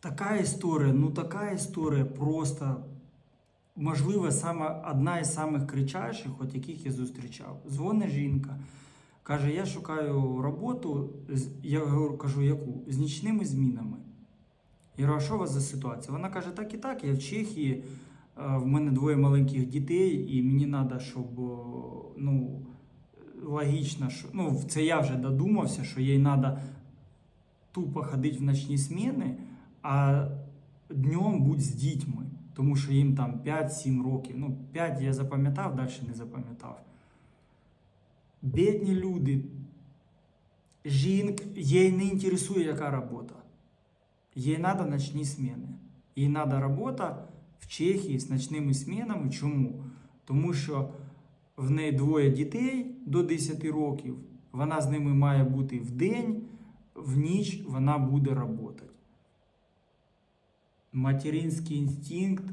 Така історія, ну така історія просто, можливо, саме одна із самих кричащих, от яких я зустрічав. Дзвонить жінка, каже: Я шукаю роботу. Я кажу, яку? З нічними змінами. Я говорю, а що у вас за ситуація? Вона каже, так і так, я в Чехії, е, в мене двоє маленьких дітей, і мені треба, щоб ну, логічно, що ну, це я вже додумався, що їй треба тупо ходити в ночні зміни, а днем будь з дітьми, тому що їм там 5-7 років. Ну, 5 я запам'ятав, далі не запам'ятав. Бідні люди, жінка, їй не інтересує, яка робота. Їй треба ночні зміни. Їй треба робота в Чехії з ночними змінами. Чому? Тому що в неї двоє дітей до 10 років. Вона з ними має бути в день, в ніч вона буде працювати. Материнський інстинкт,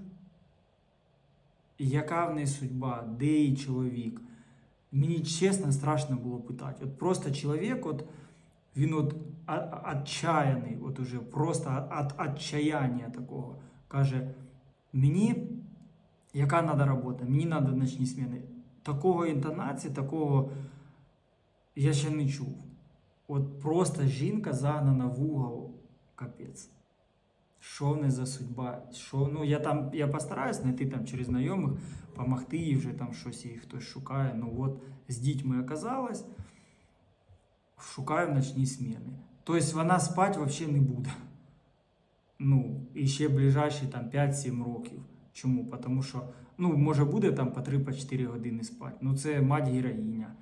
яка в неї судьба, де її чоловік. Мені чесно страшно було питати. От просто чоловік, от, він от отчаяний, от уже просто от отчаяння такого. Каже: мені яка треба робота? Мені треба ночні зміни. Такого інтонації, такого я ще не чув. От просто жінка загнана в угол, капець. Що в неї за судьба? Що, ну, я там я постараюсь знайти там через знайомих, помогти їй вже там щось їй хтось шукає. Ну от з дітьми оказалось, шукаю в ночні зміни. Тобто вона спати взагалі не буде. Ну, і ще ближайші там 5-7 років. Чому? Тому що, ну, може буде там по 3-4 години спати. Ну, це мать героїня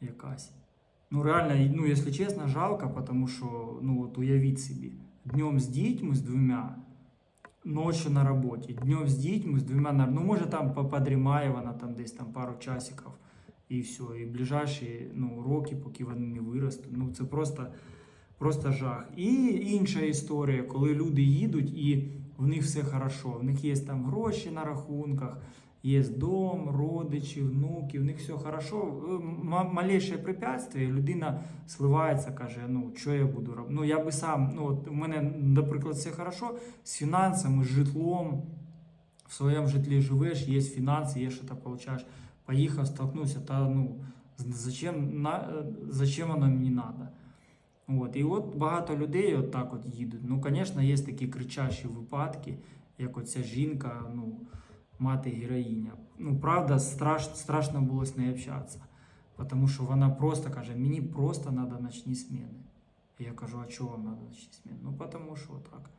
якась. Ну, реально, ну, якщо чесно, жалко, тому що, ну, от уявіть собі, днем з дітьми, з двома, ночі на роботі, днем з дітьми, з двома, на... ну, може там по- подрімає вона там десь там пару часиків, і все. І ближайші ну, роки, поки вони не виростуть, ну, це просто, просто жах. І інша історія, коли люди їдуть і в них все хорошо, в них є там гроші на рахунках, є дом, родичі, внуки, в них все хорошо. М- Малейше препятствие, людина сливається, каже, ну що я буду робити? Ну я би сам, ну от у мене, наприклад, все хорошо з фінансами, з житлом. В своєму житлі живеш, є фінанси, є що ти получаєш. Поїхав, столкнувся, та ну зачем, на, е, зачем воно мені треба? От, і от багато людей от так от їдуть. Ну, звісно, є такі кричащі випадки, як оця жінка, ну, мати героїня. Ну, правда, страш, страшно було з нею общатися. Тому що вона просто каже, мені просто треба ночні зміни. Я кажу, а чого вам треба ночні зміни? Ну, тому що так.